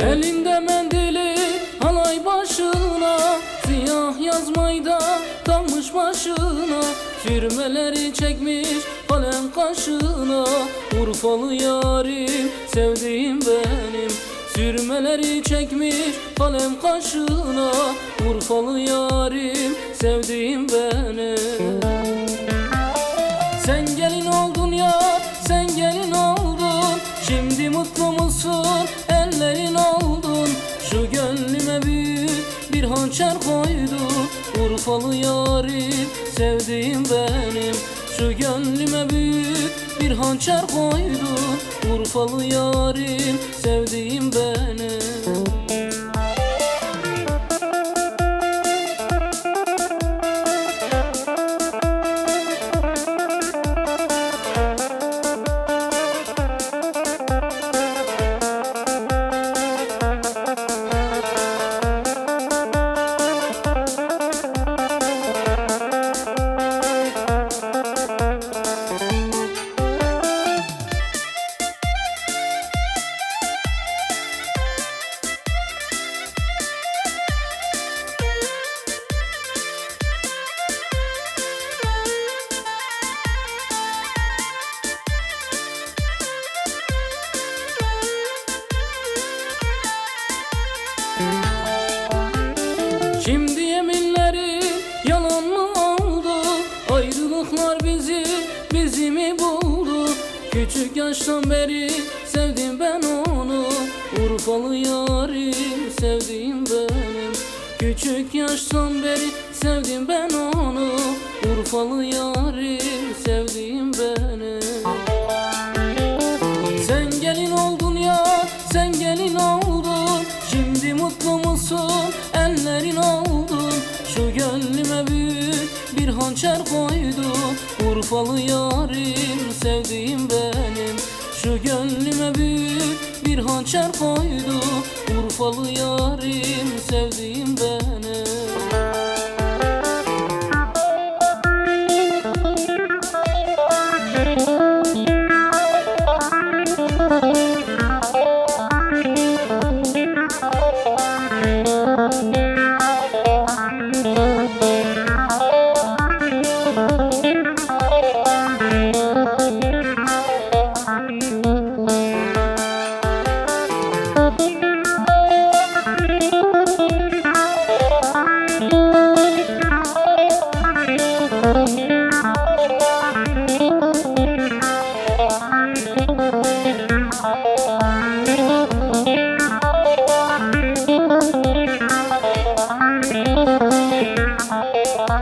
Elinde mendili halay başına Siyah yazmayda kalmış başına. Sürmeleri çekmiş kalem kaşına Urfalı yarim sevdiğim benim. Sürmeleri çekmiş kalem kaşına Urfalı yarim sevdiğim benim hançer koydun Urfalı yarim, sevdiğim benim. Şu gönlüme büyük bir hançer koydun Urfalı yarim, sevdiğim benim Şimdi yeminleri yalan mı oldu? Ayrılıklar bizi bizi mi buldu? Küçük yaştan beri sevdim ben onu. Urfalı yarim sevdiğim benim. Küçük yaştan beri sevdim ben onu. Urfalı yarim sevdiğim hançer koydun Urfalı yarim, sevdiğim benim. Şu gönlüme büyük bir hançer koydun Urfalı yarim, sevdiğim benim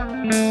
Música